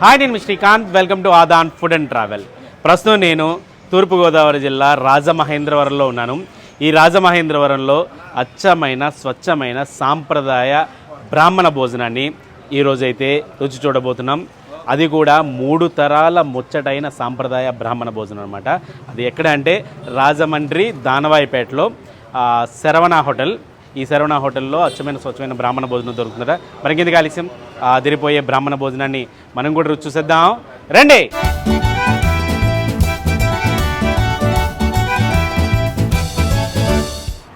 Hi నేను Srikanth. Welcome to Aadhan food and travel. ప్రస్తుతం నేను తూర్పుగోదావరి జిల్లా రాజమహేంద్రవరంలో ఉన్నాను. ఈ రాజమహేంద్రవరంలో అచ్చమైన స్వచ్ఛమైన సాంప్రదాయ బ్రాహ్మణ భోజనాన్ని ఈరోజైతే రుచి చూడబోతున్నాం. అది కూడా మూడు తరాల ముచ్చటైన సాంప్రదాయ బ్రాహ్మణ భోజనం అనమాట అది ఎక్కడ అంటే రాజమండ్రి దానవాయిపేటలో శరవణ హోటల్. ఈ శరవణ హోటల్లో అచ్చమైన స్వచ్ఛమైన బ్రాహ్మణ భోజనం దొరుకుతుందట. మరికెందుకు ఆలస్యం? ఆ అదిరిపోయే బ్రాహ్మణ భోజనాన్ని మనం కూడా రుచి చూసేద్దాం. రండి!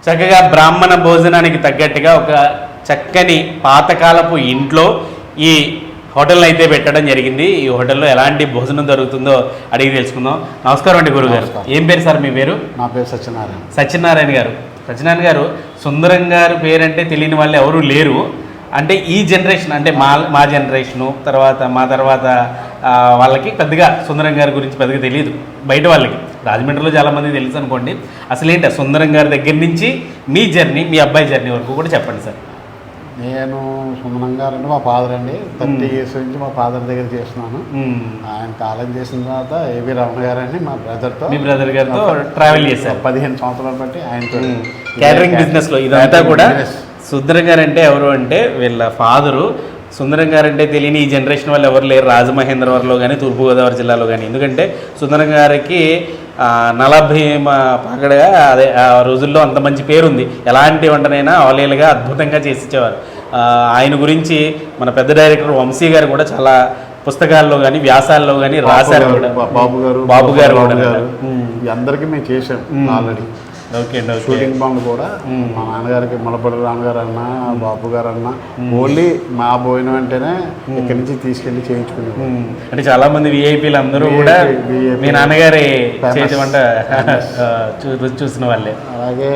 చక్కగా బ్రాహ్మణ భోజనానికి తగ్గట్టుగా ఒక చక్కని పాతకాలపు ఇంట్లో ఈ హోటల్ అయితే పెట్టడం జరిగింది. ఈ హోటల్లో ఎలాంటి భోజనం దొరుకుతుందో అడిగి తెలుసుకుందాం. నమస్కారం అండి గురుగారు. ఏం పేరు సార్ మీ పేరు? నా పేరు సత్యనారాయణ. సత్యనారాయణ గారు. సత్యనారాయణ గారు సుందరం గారు పేరంటే తెలియని వాళ్ళు ఎవరు లేరు. అంటే ఈ జనరేషన్ అంటే మా మా జనరేషను తర్వాత మా తర్వాత వాళ్ళకి పెద్దగా సుందరం గారి గురించి పెద్దగా తెలియదు. బయట వాళ్ళకి. రాజమండ్రిలో చాలామంది తెలుసు అనుకోండి. అసలు ఏంటి సుందరం గారి దగ్గర నుంచి మీ జర్నీ మీ అబ్బాయి జర్నీ వరకు కూడా చెప్పండి సార్. నేను సుమనం గారు అండి మా ఫాదర్ అండి. థర్టీ ఇయర్స్ నుంచి మా ఫాదర్ దగ్గర చేస్తున్నాను. ఆయన కాలం చేసిన తర్వాత ఏవి రమణ గారు అండి మా బ్రదర్తో మీ బ్రదర్ గారితో ట్రావెల్ చేశారు. పదిహేను సంవత్సరాలు బట్టి ఆయనతో క్యాటరింగ్ బిజినెస్లో ఇదంతా కూడా. సుందరం గారు అంటే ఎవరు అంటే వీళ్ళ ఫాదరు సుందరం గారు అంటే తెలియని ఈ జనరేషన్ వాళ్ళు ఎవరు లేరు. రాజమహేంద్రవరంలో కానీ తూర్పుగోదావరి జిల్లాలో కానీ ఎందుకంటే సుందరం గారికి నలభీమ పగడగా అదే ఆ రోజుల్లో అంత మంచి పేరుంది. ఎలాంటి వంటనైనా అవలీలుగా అద్భుతంగా చేసి ఇచ్చేవారు ఆ, ఆయన గురించి మన పెద్ద డైరెక్టర్ వంశీ గారు కూడా చాలా పుస్తకాల్లో కానీ వ్యాసాల్లో కానీ రాశారు బాబు గారు బాబు గారు అందరికీ మేము చేసాం ఆల్రెడీ. షూటింగ్ బాండ్ కూడా. మా నాన్నగారికి మలపడి నాన్నగారు అన్న బాబు గారు అన్న ఓన్లీ మా భోజనం అంటేనే ఇక్కడి నుంచి తీసుకెళ్ళి చేయించుకునేవారు. ఉమ్, అంటే చాలా మంది విఐపీలు అందరూ కూడా. మీ నాన్నగారి వంట రుచి చూసిన వాళ్ళే. అలాగే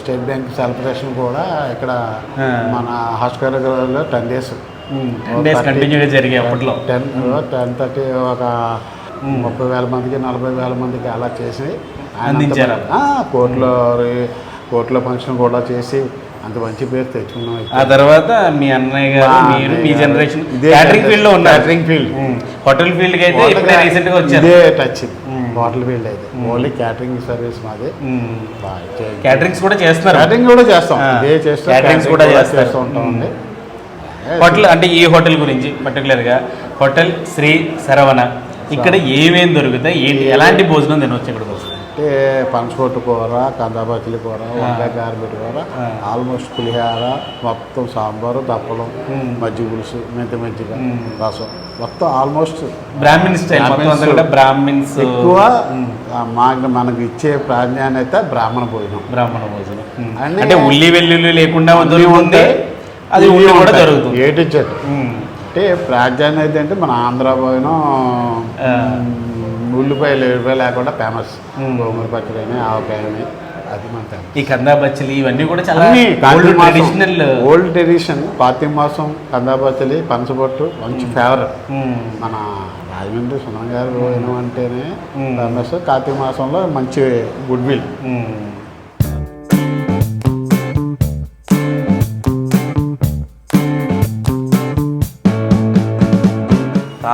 స్టేట్ బ్యాంక్ సెలబ్రేషన్ కూడా ఇక్కడ. మన హాస్పిటల్లో టెన్ డేస్. టెన్ డేస్ కంటిన్యూగా జరిగాయి అప్పట్లో. టెన్ టెన్ థర్టీ ఒక ముప్పై వేల మందికి నలభై వేల మందికి అలా చేసి అందించారు. ఆ, కోర్టులో కోర్టులో ఫంక్షన్ కూడా చేసి అంత మంచి పేరు తెచ్చుకున్నాం ఆ తర్వాత మీ అన్నయ్య గారు మీరు మీ. జనరేషన్ క్యాటరింగ్ ఫీల్డ్లో ఉన్నారు. Field. ఉమ్, హోటల్ ఫీల్డ్ అయితే ఇప్పుడే రీసెంట్గా వచ్చారు. ఇదే టచ్ హోటల్ ఫీల్డ్ అయితే. ఓన్లీ క్యాటరింగ్ సర్వీస్ మాది. క్యాటరింగ్స్ కూడా చేస్తున్నారు. క్యాటరింగ్ కూడా చేస్తాం. ఇదే చేస్తాం క్యాటరింగ్స్ క్యాటరింగ్ కూడా. చేస్తూ ఉంటామండి హోటల్ అంటే ఈ హోటల్ గురించి పర్టికులర్గా హోటల్ శ్రీ శరవణ ఇక్కడ ఏమేమి దొరుకుతాయి? ఏంటి? ఎలాంటి భోజనం తినవచ్చు ఇక్కడికి వస్తే అంటే పనసపొట్టు కూర కందాబచ్చలి కూర వంకాయ గారబెట్టి కూర ఆల్మోస్ట్ పులిహార మొత్తం సాంబారు దప్పలం మజ్జిగ పులుసు మెంతి మజ్జిగ రసం. మొత్తం ఆల్మోస్ట్ బ్రాహ్మిన్ స్టైల్ మొత్తం అంతా కూడా బ్రాహ్మిన్స్ ఎక్కువ మాకు మనకు ఇచ్చే ప్రాధాన్యత బ్రాహ్మణ భోజనం. బ్రాహ్మణ భోజనం. అంటే ఉల్లి వెల్లుల్లి లేకుండా దొరుకుతుంది అది ఉల్లి కూడా దొరుకుతుంది ఏటి ఇచ్చాడు ఉమ్. అంటే ప్రాధాన్యత అంటే మన ఆంధ్ర భోజనం ఉల్లిపాయలు ఎల్లిపాయలు లేకుండా ఫేమస్ గోంగూర పచ్చడి అని ఆవకాయ అని అది మన ఫేమస్ ఈ కందా బచ్చలి ఇవన్నీ కూడా చాలా ట్రెడిషనల్ ఓల్డ్ ట్రెడిషన్ కార్తీక మాసం కందాపచ్చలి పనసపొట్టు మంచి ఫేవరెట్ మన రాజమండ్రి సుమన్ గారు అంటేనే ఫేమస్ కార్తీక మాసంలో మంచి గుడ్ విల్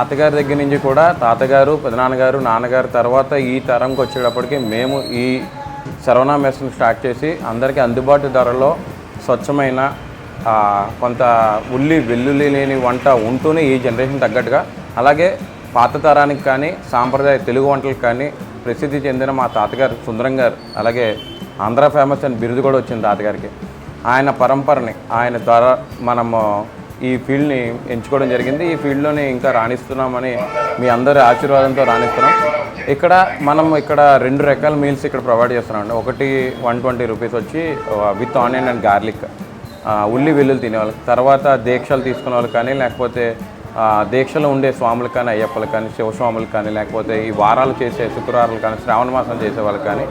తాతగారి దగ్గర నుంచి కూడా తాతగారు పెదనాన్నగారు నాన్నగారు తర్వాత ఈ తరంకి వచ్చేటప్పటికి మేము ఈ సర్వనా మెస్ను స్టార్ట్ చేసి అందరికీ అందుబాటు ధరలో స్వచ్ఛమైన కొంత ఉల్లి వెల్లుల్లి లేని వంట ఉంటూనే ఈ జనరేషన్ తగ్గట్టుగా అలాగే పాత తరానికి కానీ సాంప్రదాయ తెలుగు వంటలకు కానీ ప్రసిద్ధి చెందిన మా తాతగారు సుందరం గారు అలాగే ఆంధ్ర ఫేమస్ అని బిరుదు కూడా వచ్చింది తాతగారికి. ఆయన పరంపరని ఆయన ద్వారా మనము ఈ ఫీల్డ్ని ఎంచుకోవడం జరిగింది. ఈ ఫీల్డ్లోనే ఇంకా రాణిస్తున్నామని మీ అందరి ఆశీర్వాదంతో రాణిస్తున్నాం. ఇక్కడ మనం ఇక్కడ రెండు రకాల మీల్స్ ఇక్కడ ప్రొవైడ్ చేస్తున్నాం ఒకటి వన్ ట్వంటీ రూపీస్ వచ్చి విత్ ఆనియన్ అండ్ గార్లిక్. ఉల్లి వెల్లుల్లి తినేవాళ్ళకి తర్వాత దీక్షలు తీసుకునే వాళ్ళు కానీ లేకపోతే దీక్షలు దీక్షలో ఉండే స్వాములు కానీ అయ్యప్పలు కానీ శివస్వాములు కానీ లేకపోతే ఈ వారాలు చేసే శుక్రవారాలు కానీ శ్రావణ మాసం చేసేవాళ్ళు కానీ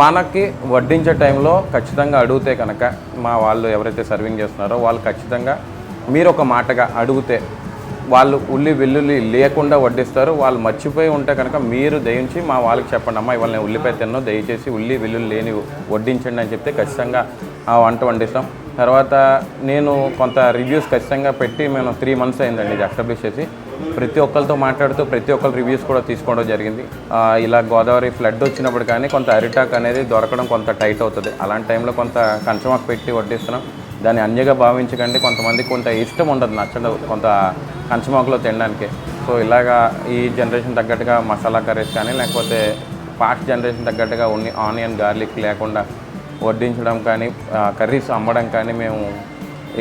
మనకి వడ్డించే టైంలో ఖచ్చితంగా అడిగితే కనుక మా వాళ్ళు ఎవరైతే సర్వింగ్ చేస్తున్నారో వాళ్ళు ఖచ్చితంగా మీరు ఒక మాటగా అడిగితే వాళ్ళు ఉల్లి వెల్లుల్లి లేకుండా వడ్డిస్తారు వాళ్ళు మర్చిపోయి ఉంటే కనుక మీరు దయించి మా వాళ్ళకి చెప్పండి అమ్మా ఇవాళ నేను ఉల్లిపాయ తిన్నాను దయచేసి ఉల్లి వెల్లుల్లి లేని వడ్డించండి అని చెప్తే ఖచ్చితంగా ఆ వంట వండిస్తాం. తర్వాత నేను కొంత రివ్యూస్ ఖచ్చితంగా పెట్టి మేము త్రీ మంత్స్ అయిందండి ఇది ఎస్టాబ్లిష్ చేసి. ప్రతి ఒక్కరితో మాట్లాడుతూ ప్రతి ఒక్కరు రివ్యూస్ కూడా తీసుకోవడం జరిగింది. ఇలా గోదావరి ఫ్లడ్ వచ్చినప్పుడు కానీ కొంత అరిటాక్ అనేది దొరకడం కొంత టైట్ అవుతుంది. అలాంటి టైంలో కొంత కంచమాకు పెట్టి వడ్డిస్తున్నాం. దాన్ని అన్యగా భావించకండి. కొంతమందికి కొంత ఇష్టం ఉండదు నచ్చదు కొంత కంచమాకులో తినడానికి. సో ఇలాగా ఈ జనరేషన్ తగ్గట్టుగా మసాలా కర్రీస్ కానీ లేకపోతే పాస్ట్ జనరేషన్ తగ్గట్టుగా ఉన్ని ఆనియన్ గార్లిక్ లేకుండా వడ్డించడం కానీ కర్రీస్ అమ్మడం కానీ మేము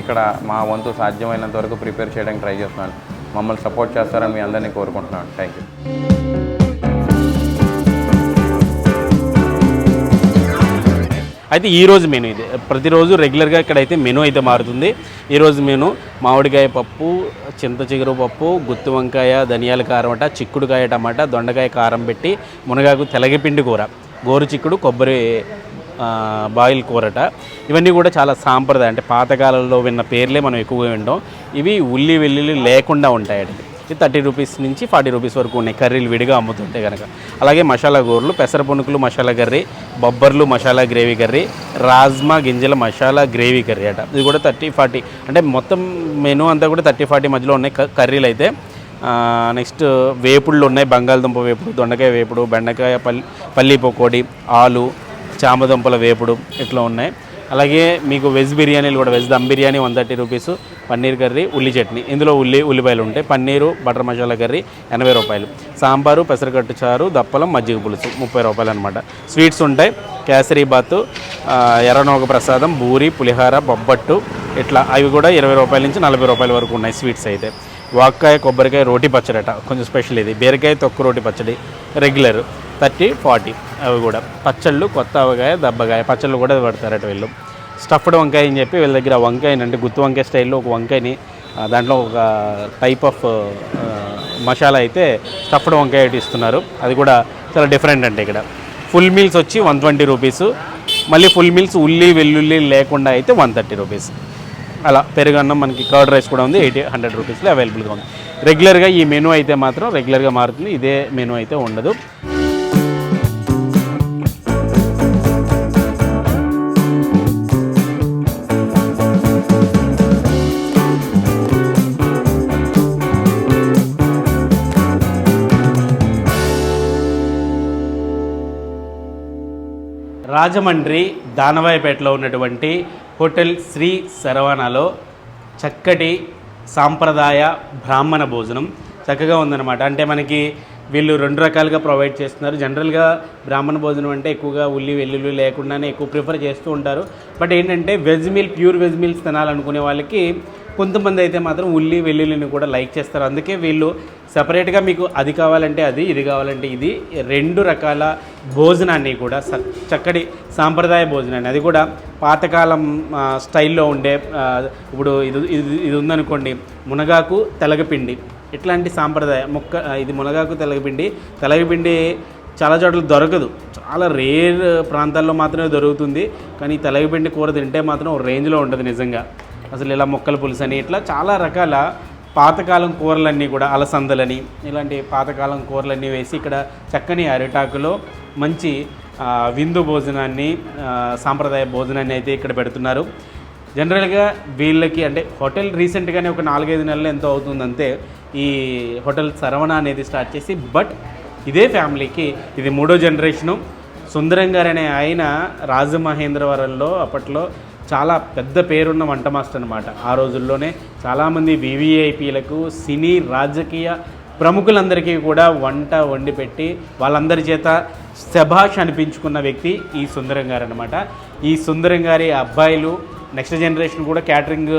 ఇక్కడ మా వంతు సాధ్యమైనంత వరకు ప్రిపేర్ చేయడానికి ట్రై చేస్తున్నాను. మమ్మల్ని సపోర్ట్ చేస్తారని మీ అందరినీ కోరుకుంటున్నాను. థ్యాంక్ యూ అయితే ఈరోజు మెను ఇది. ప్రతిరోజు రెగ్యులర్గా ఇక్కడైతే మెనూ అయితే మారుతుంది. ఈరోజు మెను మామిడికాయ పప్పు చింత చిగురు పప్పు గుత్తి వంకాయ ధనియాల కారం అట చిక్కుడుకాయ టమాటా దొండకాయ కారం పెట్టి మునగాకు తెలగపిండి కూర గోరు చిక్కుడు కొబ్బరి బాయిల్ కూరట ఇవన్నీ కూడా చాలా సాంప్రదాయం. అంటే పాతకాలంలో విన్న పేర్లే మనం ఎక్కువగా వింటాం. ఇవి ఉల్లి వెల్లుల్లి లేకుండా ఉంటాయండి థర్టీ రూపీస్ నుంచి ఫార్టీ రూపీస్ వరకు ఉన్నాయి. కర్రీలు విడిగా అమ్ముతుంటే కనుక అలాగే మసాలా గోర్లు పెసర పునుకులు మసాలా కర్రీ బొబ్బర్లు మసాలా గ్రేవీ కర్రీ రాజ్మా గింజల మసాలా గ్రేవీ కర్రీ అట. ఇది కూడా థర్టీ ఫార్టీ అంటే మొత్తం మెనూ అంతా కూడా థర్టీ ఫార్టీ మధ్యలో ఉన్నాయి క- కర్రీలు అయితే. నెక్స్ట్ వేపుళ్ళు ఉన్నాయి. బంగాళదుంప వేపుడు దొండకాయ వేపుడు బెండకాయ పల్లి పల్లి పకోడి ఆలు చామదుంపల వేపుడు ఇట్లా ఉన్నాయి. అలాగే మీకు వెజ్ బిర్యానీలు కూడా veg dum biryani one thirty rupees paneer curry ఉల్లి చట్నీ. ఇందులో ఉల్లి ఉల్లిపాయలు ఉంటాయి. పన్నీరు బటర్ మసాలా కర్రీ ఎనభై రూపాయలు. సాంబారు పెసరకట్టు చారు దప్పలం మజ్జిగ పులుసు ముప్పై రూపాయలు అనమాట స్వీట్స్ ఉంటాయి. కేసరీ బాతు ఎర్రనోగ ప్రసాదం బూరి పులిహార బొబ్బట్టు ఇట్లా. అవి కూడా ఇరవై రూపాయల నుంచి నలభై రూపాయల వరకు ఉన్నాయి స్వీట్స్ అయితే. వాక్కాయ కొబ్బరికాయ రోటి పచ్చడి అట కొంచెం స్పెషల్ ఇది. బీరకాయ తొక్కు రోటి పచ్చడి రెగ్యులర్. Thirty forty. అవి కూడా. పచ్చళ్ళు కొత్త అవగాయ దబ్బగాయ. పచ్చళ్ళు కూడా పెడతారట వీళ్ళు. స్టఫ్డ్ వంకాయ అని చెప్పి వీళ్ళ దగ్గర వంకాయ అంటే గుత్తి వంకాయ స్టైల్లో ఒక వంకాయని దాంట్లో ఒక టైప్ ఆఫ్ మసాలా అయితే స్టఫ్డ్ వంకాయ ఇస్తున్నారు. అది కూడా చాలా డిఫరెంట్ అంటే ఇక్కడ. ఫుల్ మీల్స్ వచ్చి వన్ ట్వంటీ రూపీస్. మళ్ళీ ఫుల్ మీల్స్ ఉల్లి వెల్లుల్లి లేకుండా అయితే వన్ థర్టీ రూపీస్. అలా పెరుగన్నం మనకి కర్డ్ రైస్ కూడా ఉంది ఎయిటీ హండ్రెడ్ రూపీస్లో అవైలబుల్గా ఉంది. రెగ్యులర్గా ఈ మెనూ అయితే మాత్రం రెగ్యులర్గా మారుతుంది. ఇదే మెనూ అయితే ఉండదు. రాజమండ్రి దానవాయిపేటలో ఉన్నటువంటి హోటల్ శ్రీ శరవణలో చక్కటి సాంప్రదాయ బ్రాహ్మణ భోజనం చక్కగా ఉందన్నమాట. అంటే మనకి వీళ్ళు రెండు రకాలుగా ప్రొవైడ్ చేస్తున్నారు. జనరల్గా బ్రాహ్మణ భోజనం అంటే ఎక్కువగా ఉల్లి వెల్లుల్లి లేకుండానే ఎక్కువ ప్రిఫర్ చేస్తూ ఉంటారు. బట్ ఏంటంటే veg meal pure veg meals తినాలనుకునే వాళ్ళకి కొంతమంది అయితే మాత్రం ఉల్లి వెల్లుల్లిని కూడా లైక్ చేస్తారు. అందుకే వీళ్ళు సపరేట్గా మీకు అది కావాలంటే అది ఇది కావాలంటే ఇది రెండు రకాల భోజనాన్ని కూడా చక్కటి సాంప్రదాయ భోజనాన్ని. అది కూడా పాతకాలం స్టైల్లో ఉండే ఇప్పుడు ఇది ఇది ఇది ఉందనుకోండి మునగాకు తెలగపిండి. ఇట్లాంటి సాంప్రదాయ మొక్క ఇది మునగాకు తెలగపిండి. తెలగపిండి చాలా చోట్ల దొరకదు. చాలా రేర్ ప్రాంతాల్లో మాత్రమే దొరుకుతుంది. కానీ తెలగపిండి కూర తింటే మాత్రం ఒక రేంజ్లో ఉంటుంది నిజంగా. అసలు ఇలా మొక్కల పులుసు అని ఇట్లా చాలా రకాల పాతకాలం కూరలన్నీ కూడా అలసందలని ఇలాంటి పాతకాలం కూరలన్నీ వేసి ఇక్కడ చక్కని అరిటాకులో మంచి విందు భోజనాన్ని సాంప్రదాయ భోజనాన్ని అయితే ఇక్కడ పెడుతున్నారు. జనరల్గా వీళ్ళకి అంటే హోటల్ రీసెంట్గానే ఒక నాలుగైదు నెలలు ఎంతో అవుతుందంటే ఈ హోటల్ సరవణ అనేది స్టార్ట్ చేసి బట్ ఇదే ఫ్యామిలీకి ఇది మూడో జనరేషను. సుందరం గారు అనే ఆయన రాజమహేంద్రవరంలో అప్పట్లో చాలా పెద్ద పేరున్న వంట మాస్టర్ అనమాట ఆ రోజుల్లోనే చాలామంది వివిఐపీలకు సినీ రాజకీయ ప్రముఖులందరికీ కూడా వంట వండి పెట్టి వాళ్ళందరి చేత శభాష్ అనిపించుకున్న వ్యక్తి ఈ సుందరం గారు అనమాట ఈ సుందరం గారి అబ్బాయిలు నెక్స్ట్ జనరేషన్ కూడా క్యాటరింగ్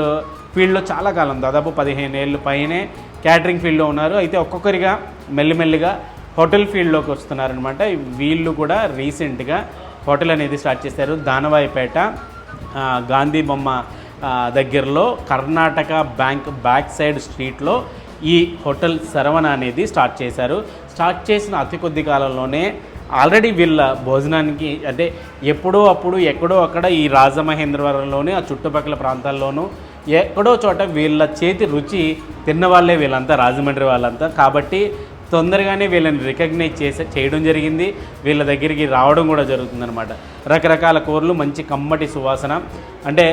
ఫీల్డ్లో చాలా కాలం దాదాపు పదిహేను ఏళ్ళు పైనే క్యాటరింగ్ ఫీల్డ్లో ఉన్నారు. అయితే ఒక్కొక్కరిగా మెల్లిమెల్లిగా హోటల్ ఫీల్డ్లోకి వస్తున్నారనమాట వీళ్ళు కూడా రీసెంట్గా హోటల్ అనేది స్టార్ట్ చేశారు దానవాయిపేట. గాంధీ బొమ్మ దగ్గరలో కర్ణాటక బ్యాంక్ బ్యాక్ సైడ్ స్ట్రీట్లో ఈ హోటల్ శరవణ అనేది స్టార్ట్ చేశారు. స్టార్ట్ చేసిన అతి కొద్ది కాలంలోనే ఆల్రెడీ వీళ్ళ భోజనానికి అంటే ఎప్పుడో అప్పుడు ఎక్కడో అక్కడ ఈ రాజమహేంద్రవరంలోనే ఆ చుట్టుపక్కల ప్రాంతాల్లోనూ ఎక్కడో చోట వీళ్ళ చేతి రుచి తిన్న వాళ్ళే వీళ్ళంతా రాజమండ్రి వాళ్ళంతా. కాబట్టి తొందరగానే వీళ్ళని రికగ్నైజ్ చేసే చేయడం జరిగింది. వీళ్ళ దగ్గరికి రావడం కూడా జరుగుతుందన్నమాట. రకరకాల కూరలు మంచి కమ్మటి సువాసన. అంటే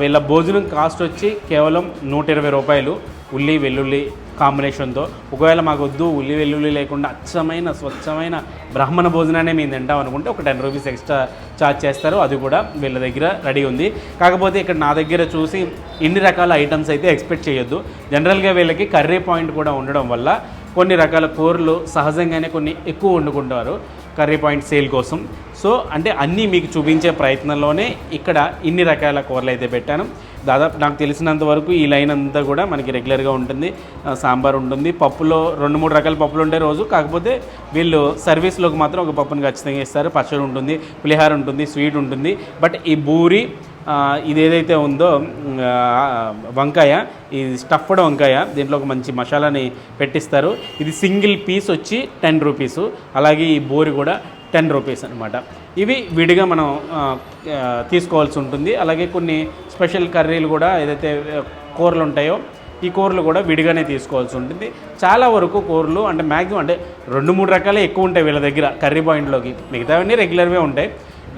వీళ్ళ భోజనం కాస్ట్ వచ్చి కేవలం నూట ఇరవై రూపాయలు ఉల్లి వెల్లుల్లి కాంబినేషన్తో. ఒకవేళ మాకు వద్దు ఉల్లి వెల్లుల్లి లేకుండా అచ్చమైన స్వచ్ఛమైన బ్రాహ్మణ భోజనాన్ని మేము తింటాం అనుకుంటే ఒక టెన్ రూపీస్ ఎక్స్ట్రా ఛార్జ్ చేస్తారు. అది కూడా వీళ్ళ దగ్గర రెడీ ఉంది. కాకపోతే ఇక్కడ నా దగ్గర చూసి ఇన్ని రకాల ఐటమ్స్ అయితే ఎక్స్పెక్ట్ చేయొద్దు. జనరల్గా వీళ్ళకి కర్రీ పాయింట్ కూడా ఉండడం వల్ల కొన్ని రకాల కూరలు సహజంగానే కొన్ని ఎక్కువ వండుకుంటారు. కర్రీ పాయింట్ సేల్ కోసం. సో అంటే అన్నీ మీకు చూపించే ప్రయత్నంలోనే ఇక్కడ ఇన్ని రకాల కూరలు అయితే పెట్టాను. దాదాపు నాకు తెలిసినంత వరకు ఈ లైన్ అంతా కూడా మనకి రెగ్యులర్గా ఉంటుంది. సాంబార్ ఉంటుంది. పప్పులో రెండు మూడు రకాల పప్పులు ఉండే రోజు. కాకపోతే వీళ్ళు సర్వీస్లోకి మాత్రం ఒక పప్పును ఖచ్చితంగా ఇస్తారు. పచ్చడి ఉంటుంది పులిహార ఉంటుంది స్వీట్ ఉంటుంది. బట్ ఈ బూరి ఇది ఏదైతే ఉందో వంకాయ ఇది స్టఫ్డ్ వంకాయ దీంట్లో ఒక మంచి మసాలాని పెట్టిస్తారు. ఇది సింగిల్ పీస్ వచ్చి టెన్ రూపీస్ అలాగే ఈ బోరి కూడా టెన్ రూపీస్ అనమాట ఇవి విడిగా మనం తీసుకోవాల్సి ఉంటుంది. అలాగే కొన్ని స్పెషల్ కర్రీలు కూడా ఏదైతే కూరలు ఉంటాయో ఈ కూరలు కూడా విడిగానే తీసుకోవాల్సి ఉంటుంది. చాలా వరకు కూరలు అంటే మ్యాక్సిమం అంటే రెండు మూడు రకాలే ఎక్కువ ఉంటాయి వీళ్ళ దగ్గర కర్రీ పాయింట్లోకి. మిగతావన్నీ రెగ్యులర్వే ఉంటాయి.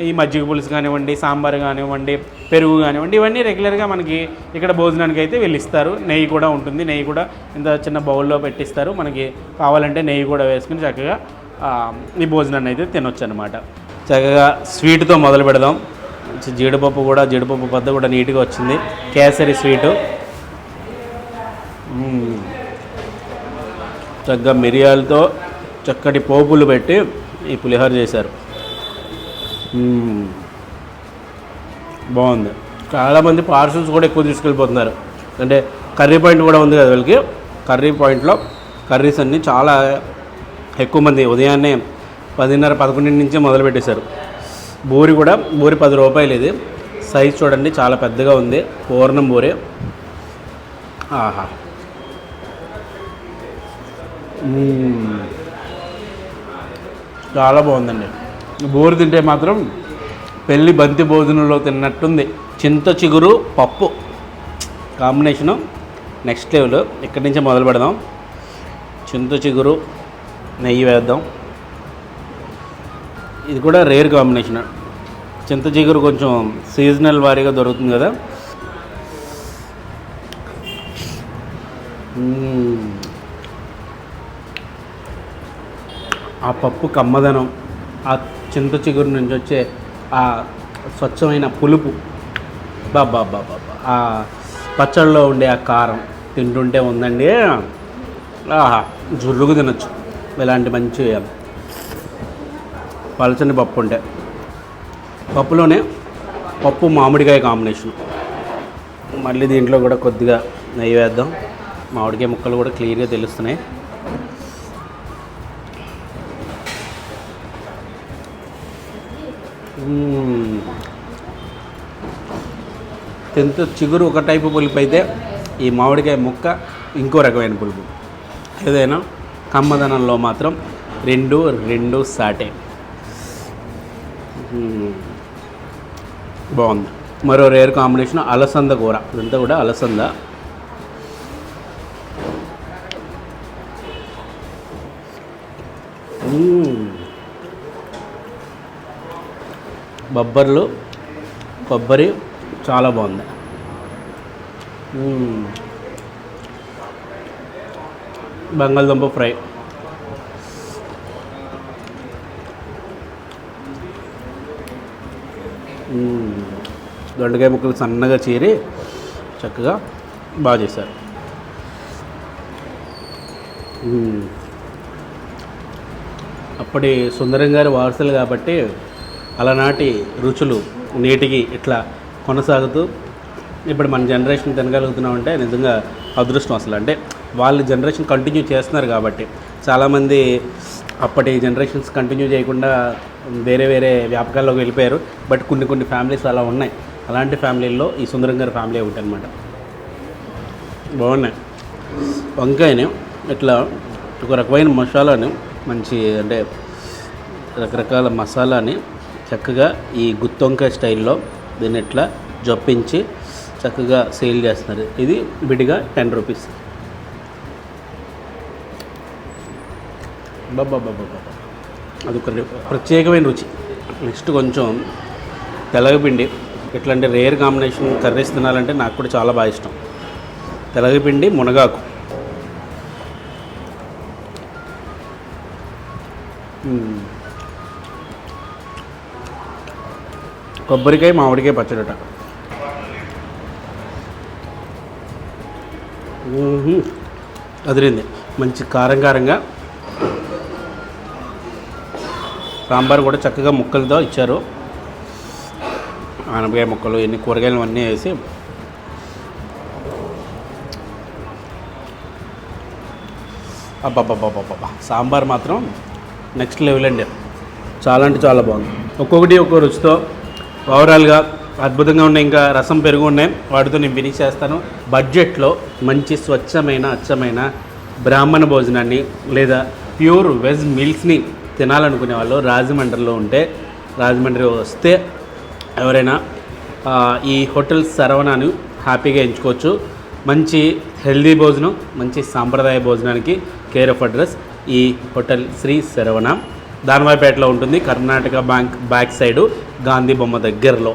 ఈ మజ్జిగ పులుసు కానివ్వండి సాంబార్ కానివ్వండి పెరుగు కానివ్వండి ఇవన్నీ రెగ్యులర్గా మనకి ఇక్కడ భోజనానికి అయితే వీళ్ళు ఇస్తారు నెయ్యి కూడా ఉంటుంది. నెయ్యి కూడా ఇంత చిన్న బౌల్లో పెట్టిస్తారు. మనకి కావాలంటే నెయ్యి కూడా వేసుకుని చక్కగా ఈ భోజనాన్ని అయితే తినొచ్చు అనమాట చక్కగా స్వీట్తో మొదలు పెడదాం. జీడిపప్పు కూడా జీడిపప్పు పద్ద కూడా నీట్గా వచ్చింది. కేసరి స్వీటు చక్కగా మిరియాలతో చక్కటి పోపులు పెట్టి ఈ పులిహోర చేశారు. బాగుంది. చాలామంది పార్సల్స్ కూడా ఎక్కువ తీసుకెళ్ళిపోతున్నారు. అంటే కర్రీ పాయింట్ కూడా ఉంది కదా వీళ్ళకి. కర్రీ పాయింట్లో కర్రీస్ అన్నీ చాలా ఎక్కువ మంది ఉదయాన్నే పదిన్నర పదకొండింటి నుంచే మొదలు పెట్టేశారు. బూరి కూడా బూరి పది రూపాయలు ఇది. సైజ్ చూడండి చాలా పెద్దగా ఉంది. పూర్ణం బూరి. ఆహా. చాలా బాగుందండి. బోరు తింటే మాత్రం పెళ్ళి బంతి భోజనంలో తిన్నట్టుంది. చింత చిగురు పప్పు. Combination next level. ఇక్కడి నుంచే మొదలు పెడదాం. చింత చిగురు నెయ్యి వేద్దాం. ఇది కూడా రేర్ కాంబినేషన్. చింత చిగురు కొంచెం సీజనల్ వారీగా దొరుకుతుంది కదా. ఆ పప్పు కమ్మదనం. ఆ చింత చిగురు నుంచి వచ్చే ఆ స్వచ్ఛమైన పులుపు. బాబా బాబా ఆ పచ్చళ్ళలో ఉండే ఆ కారం తింటుంటే ఉందండి. ఆహా జుర్రుగు తినచ్చు. ఇలాంటి మంచి పలచని పప్పు ఉంటే. పప్పులోనే పప్పు మామిడికాయ కాంబినేషన్. మళ్ళీ దీంట్లో కూడా కొద్దిగా నెయ్యి వేద్దాం. మామిడికాయ ముక్కలు కూడా క్లియర్గా తెలుస్తున్నాయి. టెన్త్ చిగురు ఒక టైపు పులుపు అయితే ఈ మామిడికాయ ముక్క ఇంకో రకమైన పులుపు. ఏదైనా కమ్మదనంలో మాత్రం రెండు రెండు సాటే. బాగుంది. మరో రేర్ కాంబినేషన్ అలసంద కూర. ఇదంతా కూడా అలసంద. బొబ్బర్లు కొబ్బరి చాలా బాగుంది. బంగాళదుంప ఫ్రై. దొండకాయ ముక్కలు సన్నగా చీరి చక్కగా బాగా చేశారు. అప్పటి సుందరం గారి వారసులు కాబట్టి అలనాటి రుచులు నేటికి ఇట్లా కొనసాగుతూ ఇప్పుడు మన జనరేషన్ తినగలుగుతున్నామంటే నిజంగా అదృష్టం అసలు. అంటే వాళ్ళ జనరేషన్ కంటిన్యూ చేస్తున్నారు కాబట్టి చాలామంది అప్పటి జనరేషన్స్ కంటిన్యూ చేయకుండా వేరే వేరే వ్యాపకాల్లోకి వెళ్ళిపోయారు. బట్ కొన్ని కొన్ని ఫ్యామిలీస్ అలా ఉన్నాయి. అలాంటి ఫ్యామిలీల్లో ఈ సుందరం గారి ఫ్యామిలీ ఒకటి అనమాట బాగున్నాయి. వంకాయని ఇట్లా ఒక రకమైన మసాలాని మంచి అంటే రకరకాల మసాలాని చక్కగా ఈ గుత్తొంకాయ స్టైల్లో దీన్ని ఇట్లా జొప్పించి చక్కగా సేల్ చేస్తున్నారు. ఇది విడిగా టెన్ రూపీస్. బాబా బాబా బాబా అదొక ప్రత్యేకమైన రుచి. నెక్స్ట్ కొంచెం తెలగపిండి. ఇట్లాంటి రేర్ కాంబినేషన్ కర్రీస్ తినాలంటే నాకు కూడా చాలా బాగా ఇష్టం. తెలగపిండి మునగాకు. కొబ్బరికాయ మామిడికాయ పచ్చడట. అదిరింది. మంచి కారం కారంగా సాంబార్ కూడా చక్కగా ముక్కలతో ఇచ్చారు. ఆనపకాయ ముక్కలు ఎన్ని కూరగాయలు అన్నీ వేసి. అబ్బాబ్బాబ్బాబ్బా సాంబార్ మాత్రం నెక్స్ట్ లెవెల్ అండి. చాలా అంటే చాలా బాగుంది. ఒక్కొక్కటి ఒక్కో రుచితో ఓవరాల్గా అద్భుతంగా ఉన్నాయి ఇంకా రసం పెరుగు ఉన్నాయి. వాటితో నేను ఫినిష్ చేస్తాను. బడ్జెట్లో మంచి స్వచ్ఛమైన అచ్చమైన బ్రాహ్మణ భోజనాన్ని లేదా ప్యూర్ వెజ్ మీల్స్ని తినాలనుకునే వాళ్ళు రాజమండ్రిలో ఉంటే రాజమండ్రి వస్తే ఎవరైనా ఈ హోటల్ సరవణాను హ్యాపీగా ఎంచుకోవచ్చు. మంచి హెల్దీ భోజనం మంచి సాంప్రదాయ భోజనానికి కేర్ ఆఫ్ అడ్రస్ ఈ హోటల్ శ్రీ శరవణ దానవాయిపేటలో ఉంటుంది. Karnataka bank back side Gandhi బొమ్మ దగ్గరలో.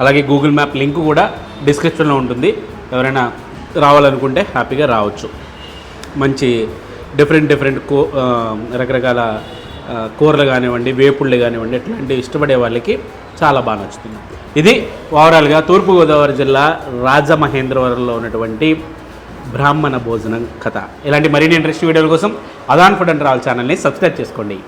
అలాగే గూగుల్ మ్యాప్ లింక్ కూడా డిస్క్రిప్షన్లో ఉంటుంది. ఎవరైనా రావాలనుకుంటే హ్యాపీగా రావచ్చు. మంచి డిఫరెంట్ డిఫరెంట్ కూ రకరకాల కూరలు కానివ్వండి వేపుళ్ళు కానివ్వండి ఇట్లాంటివి ఇష్టపడే వాళ్ళకి చాలా బాగా నచ్చుతుంది. ఇది ఓవరాల్గా తూర్పుగోదావరి జిల్లా రాజమహేంద్రవరంలో ఉన్నటువంటి బ్రాహ్మణ భోజనం కథ. ఇలాంటి మరిన్ని ఇంట్రెస్ట్ వీడియోల కోసం అదాన్ ఫుడ్ అండ్ ట్రావెల్ ఛానల్ని సబ్స్క్రైబ్ చేసుకోండి.